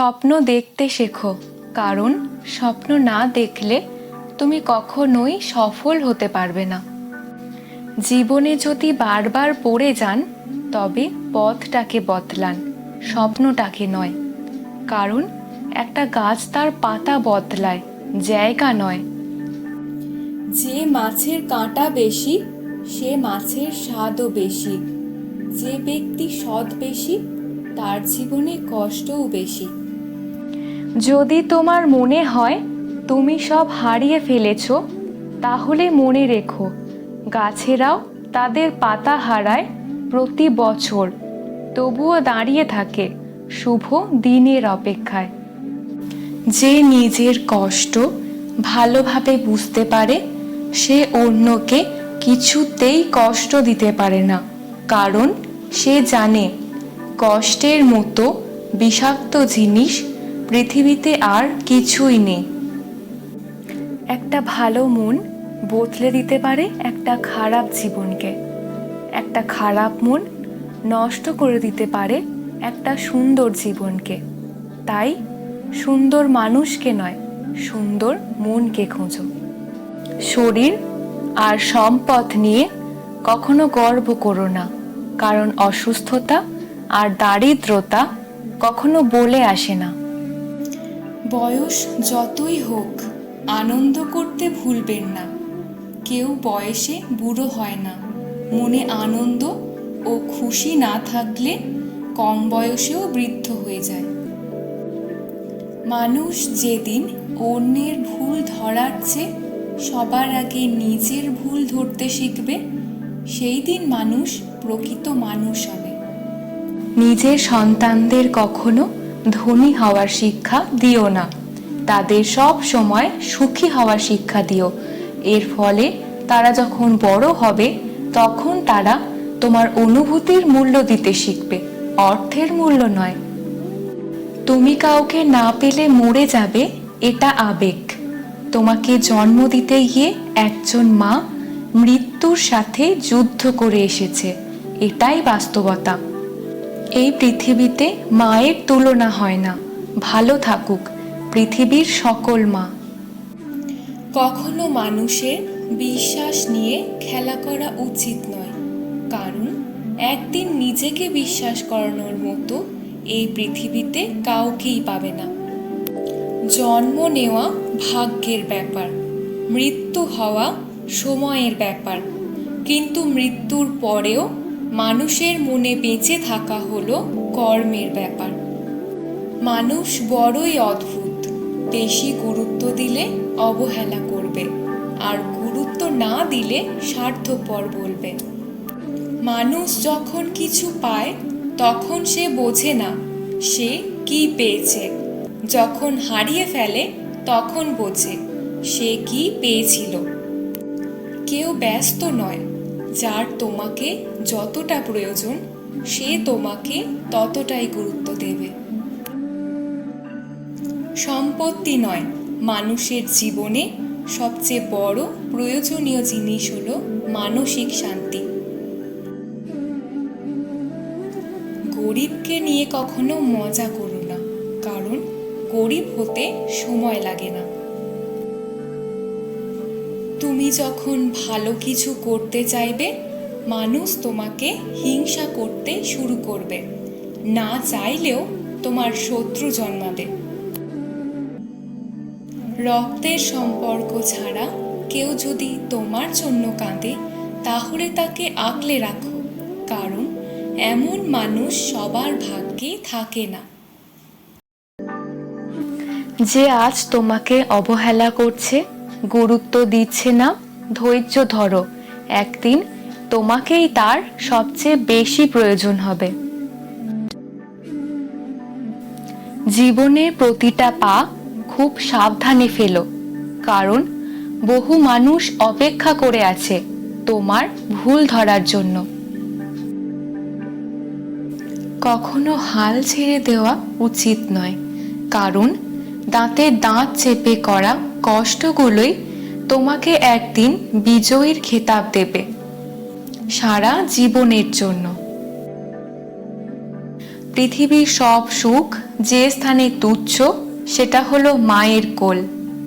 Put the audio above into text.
স্বপ্ন দেখতে শেখো, কারণ স্বপ্ন না দেখলে তুমি কখনোই সফল হতে পারবে না। জীবনে যদি বারবার পড়ে যান, তবে পথটাকে বদলান, স্বপ্নটাকে নয়। কারণ একটা গাছ তার পাতা বদলায়, জায়গা নয়। যে মাছের কাঁটা বেশি, সে মাছের স্বাদও বেশি। যে ব্যক্তি সৎ বেশি, তার জীবনে কষ্টও বেশি। যদি তোমার মনে হয় তুমি সব হারিয়ে ফেলেছ, তাহলে মনে রেখো, গাছেরাও তাদের পাতা হারায় প্রতি বছর। তবুও দাঁড়িয়ে থাকে শুভ দিনের অপেক্ষায়। যে নিজের কষ্ট ভালোভাবে বুঝতে পারে, সে অন্যকে কিছুতেই কষ্ট দিতে পারে না, কারণ সে জানে কষ্টের মতো বিষাক্ত জিনিস পৃথিবীতে আর কিছুই নেই। একটা ভালো মন বদলে দিতে পারে একটা খারাপ জীবনকে। একটা খারাপ মন নষ্ট করে দিতে পারে একটা সুন্দর জীবনকে। তাই সুন্দর মানুষকে নয়, সুন্দর মনকে খোঁজো। শরীর আর সম্পদ নিয়ে কখনো গর্ব করো না, কারণ অসুস্থতা আর দারিদ্রতা কখনো বলে আসে না। বয়স যতই হোক, আনন্দ করতে ভুলবেন না। কেউ বয়সে বুড়ো হয় না। মনে আনন্দ ও খুশি না থাকলে কম বয়সেও বৃদ্ধ হয়ে যায়। মানুষ যেদিন অন্যের ভুল ধরার চেয়ে সবার আগে নিজের ভুল ধরতে শিখবে, সেই দিন মানুষ প্রকৃত মানুষ হবে। নিজের সন্তানদের কখনো ধনী হওয়ার শিক্ষা দিও না। তাদের সব সময় সুখী হওয়ার শিক্ষা দিও। এর ফলে তারা যখন বড় হবে, তখন তারা তোমার অনুভূতির মূল্য দিতে শিখবে, অর্থের মূল্য নয়। তুমি কাউকে না পেলে মরে যাবে, এটা আবেগ। তোমাকে জন্ম দিতে গিয়ে একজন মা মৃত্যুর সাথে যুদ্ধ করে এসেছে, এটাই বাস্তবতা। এই পৃথিবীতে মায়ের তুলনা হয় না। ভালো থাকুক, পৃথিবীর সকল মা। কখনো মানুষের বিশ্বাস নিয়ে খেলা করা উচিত নয়, কারণ একদিন নিজেকে বিশ্বাস করানোর মতো এই পৃথিবীতে কাউকেই পাবে না। জন্ম নেওয়া ভাগ্যের ব্যাপার, মৃত্যু হওয়া সময়ের ব্যাপার, কিন্তু মৃত্যুর পরেও মানুষের মনে বেঁচে থাকা হলো কর্মের ব্যাপার। মানুষ বড়ই অদ্ভুত। বেশি গুরুত্ব দিলে অবহেলা করবে, আর গুরুত্ব না দিলে স্বার্থপর বলবে। মানুষ যখন কিছু পায়, তখন সে বোঝে না সে কি পেয়েছে। যখন হারিয়ে ফেলে, তখন বোঝে সে কি পেয়েছিল। কেউ ব্যস্ত নয় যার তোমাকে যতটা প্রয়োজন, সে তোমাকে ততটাই গুরুত্ব দেবে। সম্পত্তি নয়, মানুষের জীবনে সবচেয়ে বড় প্রয়োজনীয় জিনিস হলো মানসিক শান্তি। গরিবকে নিয়ে কখনো মজা করো না, কারণ গরিব হতে সময় লাগে না। তুমি যখন ভালো কিছু করতে চাইবে, মানুষ তোমাকে হিংসা করতে শুরু করবে। না চাইলেও তোমার শত্রু জন্মাবে। রক্তের সম্পর্ক ছাড়া কেউ যদি তোমার জন্য কাঁদে, তাহলে তাকে আগলে রাখো, কারণ এমন মানুষ সবার ভাগ্যে থাকে না। যে আজ তোমাকে অবহেলা করছে গুরুত্ব দিচ্ছে না, ধৈর্য ধরো। একদিন তোমাকেই তার সবচেয়ে বেশি প্রয়োজন হবে। জীবনের প্রতিটা পা খুব সাবধানে ফেলো, কারণ বহু মানুষ অপেক্ষা করে আছে তোমার ভুল ধরার জন্য। কখনো হাল ছেড়ে দেওয়া উচিত নয়, কারণ দাঁতে দাঁত চেপে করা কষ্টগুলোই তোমাকে একদিন বিজয়ীর খেতাব দেবে। সারা জীবনের জন্য। পৃথিবীর সব সুখ যে স্থানে তুচ্ছ, সেটা হলো মায়ের কোল।